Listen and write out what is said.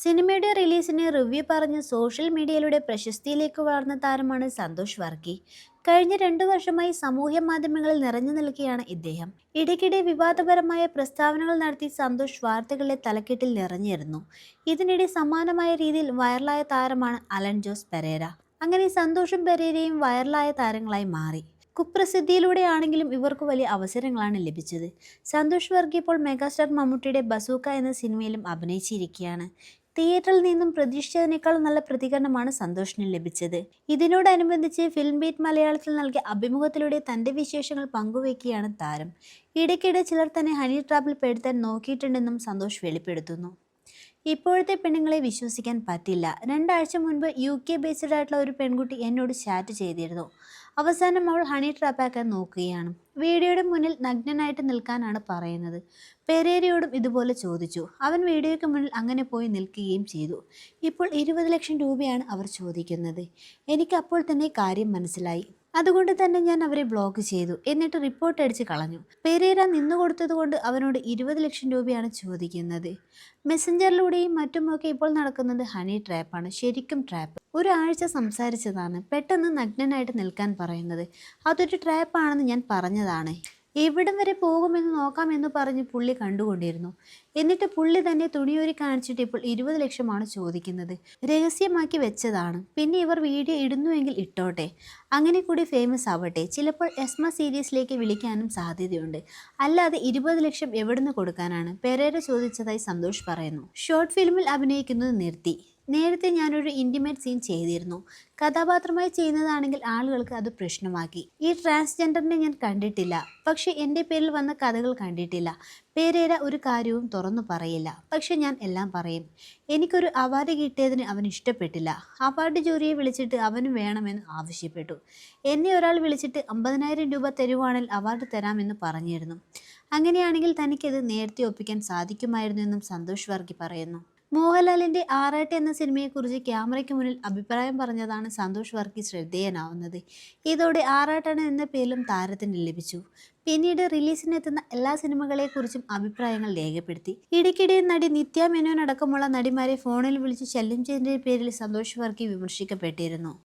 സിനിമയുടെ റിലീസിന് റിവ്യൂ പറഞ്ഞ് സോഷ്യൽ മീഡിയയിലൂടെ പ്രശസ്തിയിലേക്ക് വളർന്ന താരമാണ് സന്തോഷ് വർക്കി കഴിഞ്ഞ രണ്ടു വർഷമായി സാമൂഹ്യ മാധ്യമങ്ങളിൽ നിറഞ്ഞു നിൽക്കുകയാണ് ഇദ്ദേഹം. ഇടയ്ക്കിടെ വിവാദപരമായ പ്രസ്താവനകൾ നടത്തി സന്തോഷ് വാർത്തകളിലെ തലക്കെട്ടിൽ നിറഞ്ഞിരുന്നു. ഇതിനിടെ സമാനമായ രീതിയിൽ വൈറലായ താരമാണ് അലൻ ജോസ് പെരേര. അങ്ങനെ സന്തോഷും പെരേരയും വൈറലായ താരങ്ങളായി മാറി. കുപ്രസിദ്ധിയിലൂടെയാണെങ്കിലും ഇവർക്ക് വലിയ അവസരങ്ങളാണ് ലഭിച്ചത്. സന്തോഷ് വർഗി ഇപ്പോൾ മെഗാസ്റ്റാർ മമ്മൂട്ടിയുടെ ബസൂക്ക എന്ന സിനിമയിലും അഭിനയിച്ചിരിക്കുകയാണ്. തിയേറ്ററിൽ നിന്നും പ്രതീക്ഷിച്ചതിനേക്കാൾ നല്ല പ്രതികരണമാണ് സന്തോഷിന് ലഭിച്ചത്. ഇതിനോടനുബന്ധിച്ച് ഫിലിം ബീറ്റ് മലയാളത്തിൽ നൽകിയ അഭിമുഖത്തിലൂടെ തന്റെ വിശേഷങ്ങൾ പങ്കുവയ്ക്കുകയാണ് താരം. ഇടയ്ക്കിടെ ചിലർ തന്നെ ഹണി ട്രാപ്പിൽ പെടുത്താൻ നോക്കിയിട്ടുണ്ടെന്നും സന്തോഷ് വെളിപ്പെടുത്തുന്നു. ഇപ്പോഴത്തെ പെണ്ണുങ്ങളെ വിശ്വസിക്കാൻ പറ്റില്ല. രണ്ടാഴ്ച മുൻപ് യു കെ ബേസ്ഡ് ആയിട്ടുള്ള ഒരു പെൺകുട്ടി എന്നോട് ചാറ്റ് ചെയ്തിരുന്നു. അവസാനം അവൾ ഹണി ട്രാപ്പാക്കാൻ നോക്കുകയാണ്. വീഡിയോയുടെ മുന്നിൽ നഗ്നനായിട്ട് നിൽക്കാനാണ് പറയുന്നത്. പെരേരയോടും ഇതുപോലെ ചോദിച്ചു. അവൻ വീഡിയോയ്ക്ക് മുന്നിൽ അങ്ങനെ പോയി നിൽക്കുകയും ചെയ്തു. ഇപ്പോൾ ഇരുപത് ലക്ഷം രൂപയാണ് അവർ ചോദിക്കുന്നത്. എനിക്ക് അപ്പോൾ തന്നെ കാര്യം മനസ്സിലായി. അതുകൊണ്ട് തന്നെ ഞാൻ അവരെ ബ്ലോക്ക് ചെയ്തു. എന്നിട്ട് റിപ്പോർട്ട് അടിച്ച് കളഞ്ഞു. പെരേര നിന്നു കൊടുത്തതുകൊണ്ട് അവനോട് ഇരുപത് ലക്ഷം രൂപയാണ് ചോദിക്കുന്നത്. മെസ്സഞ്ചറിലൂടെയും മറ്റുമൊക്കെ ഇപ്പോൾ നടക്കുന്നത് ഹണി ട്രാപ്പാണ്. ശരിക്കും ട്രാപ്പ്. ഒരാഴ്ച സംസാരിച്ചതാണ്. പെട്ടെന്ന് നഗ്നനായിട്ട് നിൽക്കാൻ പറയുന്നത്. അതൊരു ട്രാപ്പാണെന്ന് ഞാൻ പറഞ്ഞതാണ്. എവിടം വരെ പോകുമെന്ന് നോക്കാമെന്ന് പറഞ്ഞ് പുള്ളി കണ്ടുകൊണ്ടിരുന്നു. എന്നിട്ട് പുള്ളി തന്നെ തുണിയൂരി കാണിച്ചിട്ട് ഇപ്പോൾ ഇരുപത് ലക്ഷമാണ് ചോദിക്കുന്നത്. രഹസ്യമാക്കി വെച്ചതാണ്. പിന്നെ ഇവർ വീഡിയോ ഇടുന്നുവെങ്കിൽ ഇട്ടോട്ടെ. അങ്ങനെ കൂടി ഫേമസ് ആവട്ടെ. ചിലപ്പോൾ എസ്മ സീരീസിലേക്ക് വിളിക്കാനും സാധ്യതയുണ്ട്. അല്ലാതെ ഇരുപത് ലക്ഷം എവിടുന്ന് കൊടുക്കാനാണ്? പെരേര ചോദിച്ചതായി സന്തോഷ് പറയുന്നു. ഷോർട്ട് ഫിലിമിൽ അഭിനയിക്കുന്നത് നിർത്തി. നേരത്തെ ഞാനൊരു ഇന്റിമേറ്റ് സീൻ ചെയ്തിരുന്നു. കഥാപാത്രമായി ചെയ്യുന്നതാണെങ്കിൽ ആളുകൾക്ക് അത് പ്രശ്നമാക്കി. ഈ ട്രാൻസ്ജെൻഡറിനെ ഞാൻ കണ്ടിട്ടില്ല. പക്ഷേ എന്റെ പേരിൽ വന്ന കഥകൾ കണ്ടിട്ടില്ല. പേരേര ഒരു കാര്യവും തുറന്നു പറയില്ല. പക്ഷെ ഞാൻ എല്ലാം പറയും. എനിക്കൊരു അവാർഡ് കിട്ടിയതിന് അവൻ ഇഷ്ടപ്പെട്ടില്ല. അവാർഡ് ജൂറിയെ വിളിച്ചിട്ട് അവനും വേണമെന്ന് ആവശ്യപ്പെട്ടു. എന്നെ ഒരാൾ വിളിച്ചിട്ട് അമ്പതിനായിരം രൂപ തരുവാണെങ്കിൽ അവാർഡ് തരാമെന്ന് പറഞ്ഞിരുന്നു. അങ്ങനെയാണെങ്കിൽ തനിക്കത് നേരത്തെ ഒപ്പിക്കാൻ സാധിക്കുമായിരുന്നു എന്നും സന്തോഷ് വർഗി പറയുന്നു. മോഹൻലാലിന്റെ ആറാട്ട് എന്ന സിനിമയെക്കുറിച്ച് ക്യാമറയ്ക്ക് മുന്നിൽ അഭിപ്രായം പറഞ്ഞതാണ് സന്തോഷ് വർക്കി ശ്രദ്ധേയനാവുന്നത്. ഇതോടെ ആറാട്ടാണ് എന്ന പേരിലും താരത്തിന് ലഭിച്ചു. പിന്നീട് റിലീസിനെത്തുന്ന എല്ലാ സിനിമകളെക്കുറിച്ചും അഭിപ്രായങ്ങൾ രേഖപ്പെടുത്തി. ഇടയ്ക്കിടെ നടി നിത്യ മേനോൻ നടിമാരെ ഫോണിൽ വിളിച്ച് ശല്യം ചെയ്തതിന്റെ പേരിൽ സന്തോഷ് വർക്കി വിമർശിക്കപ്പെട്ടിരുന്നു.